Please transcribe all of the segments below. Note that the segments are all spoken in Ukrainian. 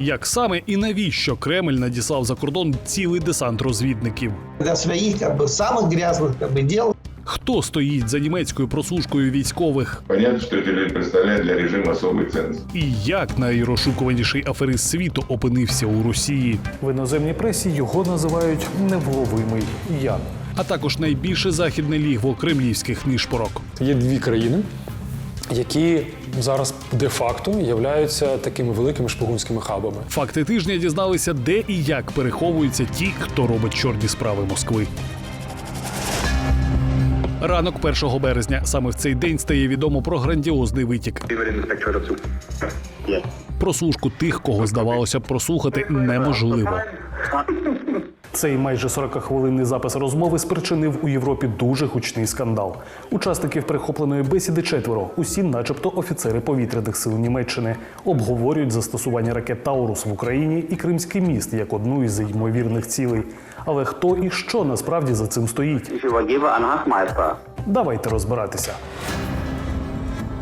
Як саме і навіщо Кремль надіслав за кордон цілий десант розвідників? Для своих как бы самых грязных как бы дел Хто стоїть за німецькою прослушкою військових? Понятно, что эти люди представляют для режима особый ценз. І як найрозшукуваніший аферист світу опинився у Росії? В іноземній пресі його називають невловимий Ян. А також найбільше західне лігво кремлівських нишпорок. Є дві країни, які зараз де-факто являються такими великими шпигунськими хабами. Факти тижня дізналися, де і як переховуються ті, хто робить чорні справи Москви. Ранок 1 березня. Саме в цей день стає відомо про грандіозний витік. Прослушку тих, кого здавалося б прослухати неможливо. Цей майже 40-хвилинний запис розмови спричинив у Європі дуже гучний скандал. Учасників перехопленої бесіди четверо, усі, начебто, офіцери повітряних сил Німеччини, обговорюють застосування ракет Таурус в Україні і Кримський міст як одну із ймовірних цілей. Але хто і що насправді за цим стоїть? Давайте розбиратися.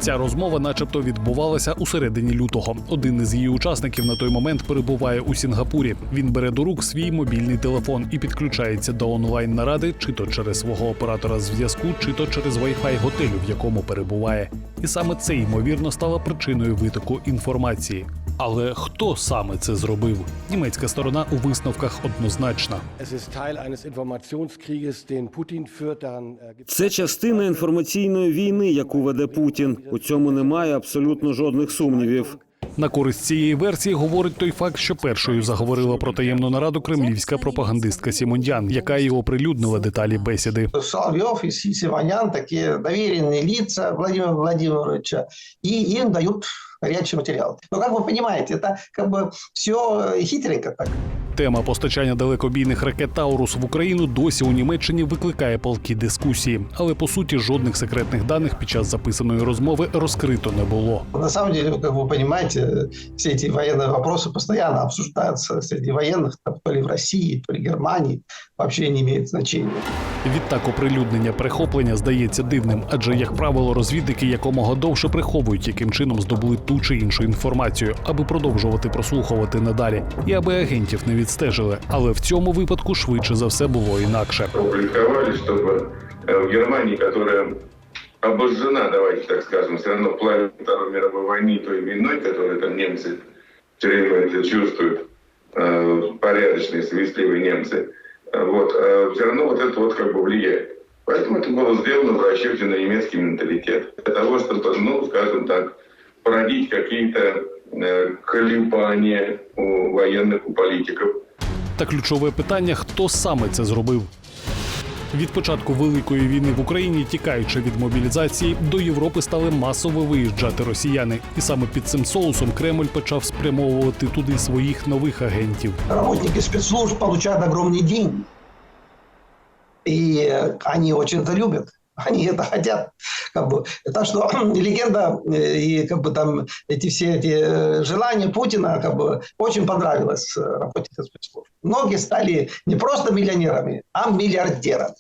Ця розмова, начебто, відбувалася у середині лютого. Один із її учасників на той момент перебуває у Сінгапурі. Він бере до рук свій мобільний телефон і підключається до онлайн наради, чи то через свого оператора зв'язку, чи то через Wi-Fi готелю, в якому перебуває. І саме це ймовірно стало причиною витоку інформації. Але хто саме це зробив? Німецька сторона у висновках однозначна. Äh, Це частина інформаційної війни, яку веде Путін. У цьому немає абсолютно жодних сумнівів. На користь цієї версії говорить той факт, що першою заговорила про таємну нараду кремлівська пропагандистка Сімондян, яка і оприлюднила деталі бесіди. Соловьев и Си- Симонян такие доверенные лица Владимира Владимировича, и им дают горячий материал. Но как вы понимаете, это как бы все хитренько так. Тема постачання далекобійних ракет Таурус в Україну досі у Німеччині викликає палкі дискусії, але по суті жодних секретних даних під час записаної розмови розкрито не було. На самом деле, как вы понимаете, все эти военные вопросы постоянно обсуждаются среди военных, там, то ли в России, то ли Германии, вообще не имеет значения. Відтак оприлюднення перехоплення здається дивним, адже як правило, розвідники якомога довше приховують, яким чином здобули ту чи іншу інформацію, аби продовжувати прослухувати надалі, і аби агентів не відстежили. Але в цьому випадку швидше за все було інакше. Опубликовали, чтобы э, в Германии, которая обожжена, давайте так скажем, все равно в плане Второй мировой войны той виной, которую там немцы все время это чувствуют, э, порядочные, совестливые немцы, э, вот, все равно вот это вот как бы влияет. Поэтому это было сделано в расчете на немецкий менталитет. Для того, чтобы, ну, скажем так, породить какие-то э, колебания у военных, у политиков. Та ключове питання: хто саме це зробив? Від початку великої війни в Україні, тікаючи від мобілізації, до Європи стали масово виїжджати росіяни, і саме під цим соусом Кремль почав спрямовувати туди своїх нових агентів. Работники спецслужб получают огромные деньги. И э, они очень это любят. Они это хотят. Как бы. Так что легенда э, и как бы там эти все эти э, желания Путина как бы очень понравилось э, работникам спецслужб. Многие стали не просто миллионерами, а миллиардерами.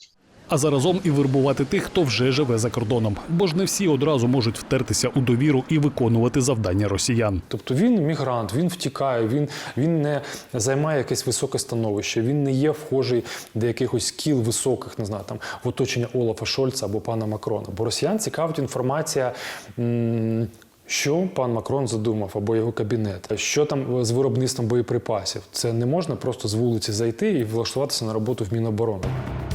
А заразом і вербувати тих, хто вже живе за кордоном, бо ж не всі одразу можуть втертися у довіру і виконувати завдання росіян. Тобто він мігрант, він втікає, він, він не займає якесь високе становище, він не є вхожий до якихось кіл високих, не знаю, там в оточення Олафа Шольца або пана Макрона. Бо росіян цікавить інформація. м, Що пан Макрон задумав або його кабінет? Що там з виробництвом боєприпасів? Це не можна просто з вулиці зайти і влаштуватися на роботу в Міноборони.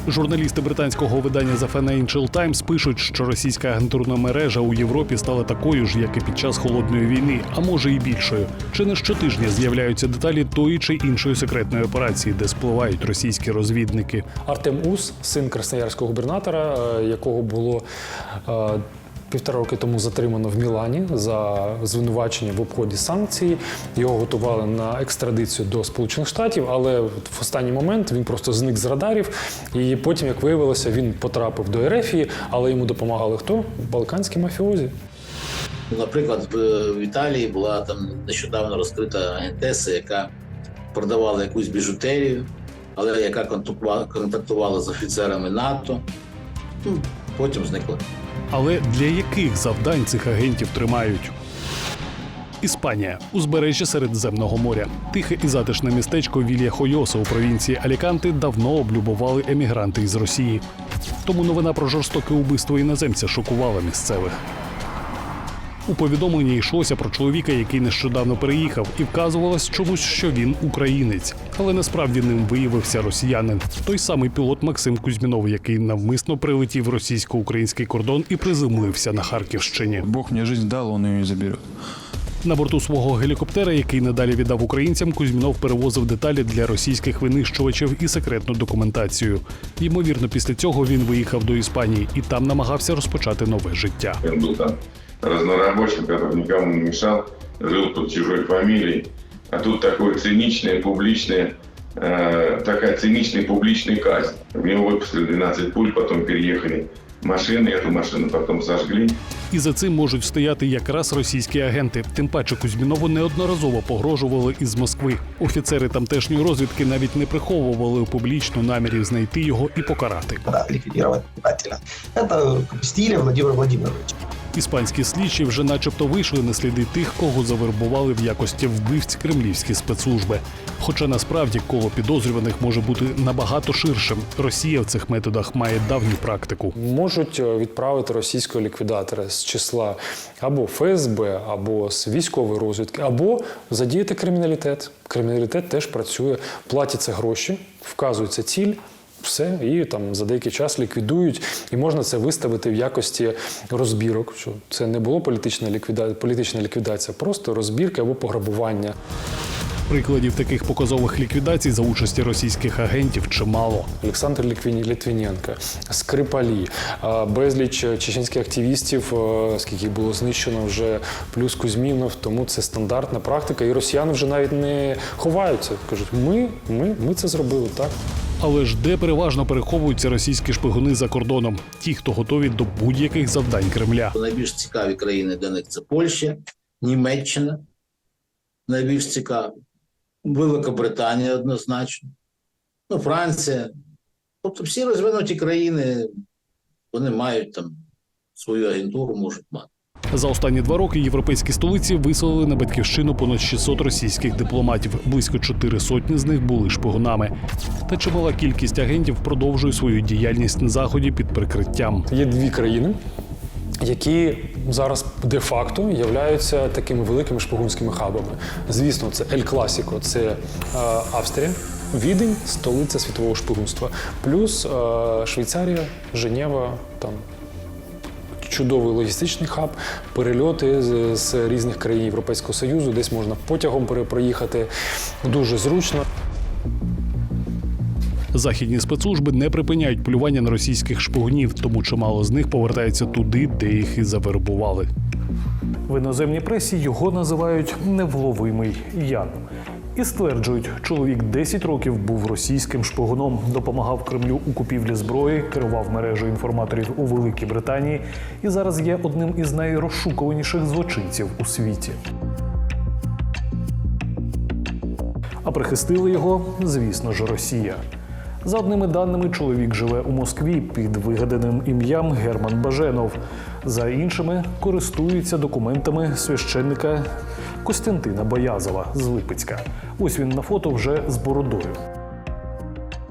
Журналісти британського видання The Financial Times пишуть, що російська агентурна мережа у Європі стала такою ж, як і під час холодної війни, а може і більшою. Чи не щотижня з'являються деталі тої чи іншої секретної операції, де спливають російські розвідники. Артем Ус, син красноярського губернатора, е, якого було е, півтора роки тому затримано в Мілані за звинувачення в обході санкцій. Його готували на екстрадицію до Сполучених Штатів, але в останній момент він просто зник з радарів. І потім, як виявилося, він потрапив до Ерефії, але йому допомагали хто? Балканські мафіозі. Наприклад, в Італії була там нещодавно розкрита агентеса, яка продавала якусь біжутерію, але яка контактувала, контактувала з офіцерами НАТО. Ну, Потім зникла. Але для яких завдань цих агентів тримають? Іспанія узбережжя Середземного моря. Тихе і затишне містечко Вілья Хойоса у провінції Аліканти давно облюбували емігранти із Росії. Тому новина про жорстоке убивство іноземця шокувала місцевих. У повідомленні йшлося про чоловіка, який нещодавно переїхав, і вказувалось чомусь, що він українець, але насправді ним виявився росіянин. Той самий пілот Максим Кузьмінов, який навмисно прилетів в російсько-український кордон і приземлився на Харківщині. Бог мне жизнь дал, он ее не заберет. На борту свого гелікоптера, який надалі віддав українцям, Кузьмінов перевозив деталі для російських винищувачів і секретну документацію. Ймовірно, після цього він виїхав до Іспанії і там намагався розпочати нове життя. Он был там разнорабочим, который никому не мешал, жил под чужой фамилией. А тут такое циничное, публичное, э, такая циничная публичная казнь. В него выпустили 12 пуль, потом переехали машины, эту машину потом сожгли. І за цим можуть стояти якраз російські агенти. Тим паче Кузьмінову неодноразово погрожували із Москви. Офіцери тамтешньої розвідки навіть не приховували публічно намірів знайти його і покарати. Да, ликвидировать предателя. Это как бы, стиля Владимира Владимировича. Іспанські слідчі вже, начебто, вийшли на сліди тих, кого завербували в якості вбивць кремлівські спецслужби. Хоча насправді коло підозрюваних може бути набагато ширшим. Росія в цих методах має давню практику. Можуть е, відправити російського ліквідатора з числа або ФСБ, або з військової розвідки, або задіяти криміналітет. Криміналітет теж працює, платяться гроші, вказується ціль. Все, і там за деякий час ліквідують, і можна це виставити в якості розбірок. Що це не було політична ліквідація, політична ліквідація, просто розбірки або пограбування. Прикладів таких показових ліквідацій за участі російських агентів чимало. Олександр Ліквіні- Літвіненко, Скрипалі, безліч чеченських активістів, скільки було знищено вже, плюс Кузьмінов. Тому це стандартна практика. І росіяни вже навіть не ховаються. Кажуть, ми, ми, ми це зробили так. Але ж де переважно переховуються російські шпигуни за кордоном? Ті, хто готові до будь-яких завдань Кремля. Найбільш цікаві країни для них це Польща, Німеччина. Найбільш цікаві. Великобританія однозначно. Ну, Франція. Тобто всі розвинуті країни, вони мають там свою агентуру, можуть мати. За останні два роки європейські столиці виселили на батьківщину понад 600 російських дипломатів. Близько чотири сотні з них були шпигунами. Та чимала кількість агентів продовжує свою діяльність на заході під прикриттям. Є дві країни, які зараз де-факто являються такими великими шпигунськими хабами. Звісно, це Ель Класіко, це е, Австрія, Відень, столиця світового шпигунства, плюс е, Швейцарія, Женєва, там чудовий логістичний хаб, перельоти з, з різних країн Європейського Союзу, десь можна потягом пере- проїхати дуже зручно. Західні спецслужби не припиняють полювання на російських шпигунів, тому чимало з них повертається туди, де їх і завербували. В іноземній пресі його називають невловимий Ян. І стверджують, чоловік 10 років був російським шпигуном, допомагав Кремлю у купівлі зброї, керував мережею інформаторів у Великій Британії і зараз є одним із найрозшукуваніших злочинців у світі. А прихистили його, звісно ж, Росія. За одними даними, чоловік живе у Москві під вигаданим ім'ям Герман Баженов. За іншими користується документами священника Костянтина Боязова з Липецька. Ось він на фото вже з бородою.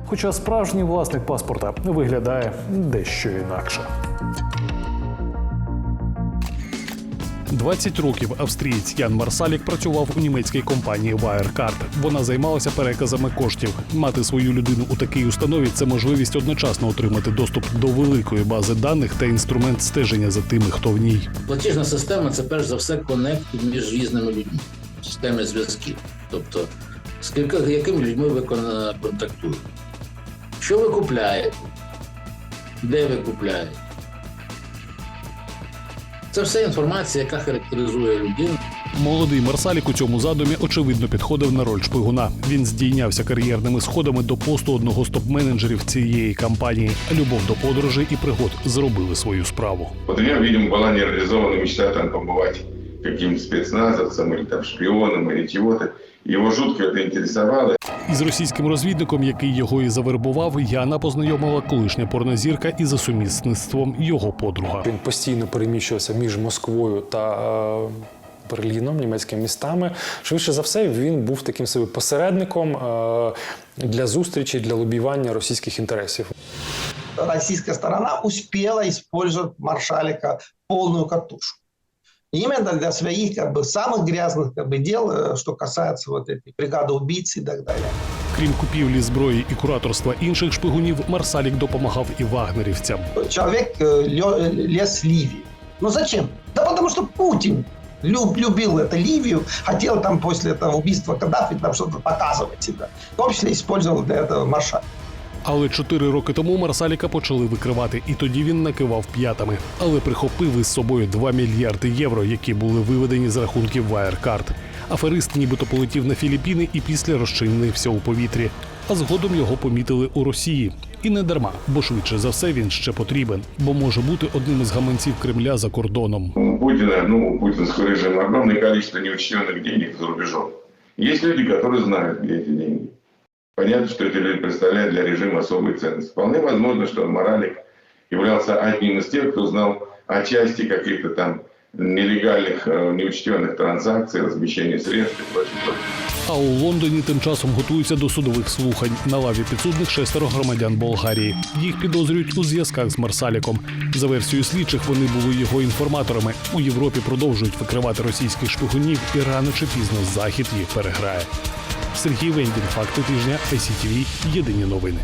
Хоча справжній власник паспорта виглядає дещо інакше. 20 років австрієць Ян Марсалік працював у німецькій компанії Wirecard. Вона займалася переказами коштів. Мати свою людину у такій установі це можливість одночасно отримати доступ до великої бази даних та інструмент стеження за тими, хто в ній. Платіжна система це перш за все конект між різними людьми, системи зв'язків. Тобто, з якими людьми ви кон- контактуєте. Що ви купляєте? Де ви купляєте? Це все інформація, яка характеризує людину. Молодий Марсалік у цьому задумі очевидно підходив на роль шпигуна. Він здійнявся кар'єрними сходами до посту одного з топ-менеджерів цієї компанії. Любов до подорожей і пригод зробили свою справу. Вот у меня, видимо, была нереализована мечта там побывать каким-то спецназовцем или там шпионом или чего-то. Его жутко это интересовало. Із російським розвідником, який його і завербував, Яна познайомила колишня порнозірка і за сумісництвом його подруга. Він постійно переміщувався між Москвою та е, Берліном, німецькими містами. Швидше за все, він був таким собі посередником е, для зустрічі, для лобіювання російських інтересів. Российская сторона успела использовать маршалика в полную катушку. Именно для своих как бы, самых грязных как бы, дел, э, что касается вот этой бригады убийц и так далее. Крім купівлі зброї і кураторства інших шпигунів, Марсалік допомагав і вагнерівцям. Человек э, лё- лез в Ливию. Ну зачем? Да потому что Путин люб- любил эту Ливию, хотел там после этого убийства Каддафи там что-то показывать себя. В том числе использовал для этого маршал. Але чотири роки тому Марсаліка почали викривати, і тоді він накивав п'ятами, але прихопив із собою 2 мільярди євро, які були виведені з рахунків Wirecard. Аферист нібито полетів на Філіппіни і після розчинився у повітрі. А згодом його помітили у Росії. І не дарма, бо швидше за все він ще потрібен, бо може бути одним із гаманців Кремля за кордоном. У Путина, ну, у путинского режима огромное количество неучтенных денег за рубежом. Есть люди, которые знают, где эти деньги. Понятно, что эти люди представляют для режима особые ценности. Вполне возможно, что Моралик являлся одним из тех, кто знал о части каких-то там нелегальных, э, неучтенных транзакций, размещения средств и прочее. прочее. А у Лондоні тим часом готуються до судових слухань. На лаві підсудних шестеро громадян Болгарії. Їх підозрюють у зв'язках з Марсаліком. За версією слідчих, вони були його інформаторами. У Європі продовжують викривати російських шпигунів, і рано чи пізно захід їх переграє. Сергій Вендін, факти тижня, ICTV, Єдині новини.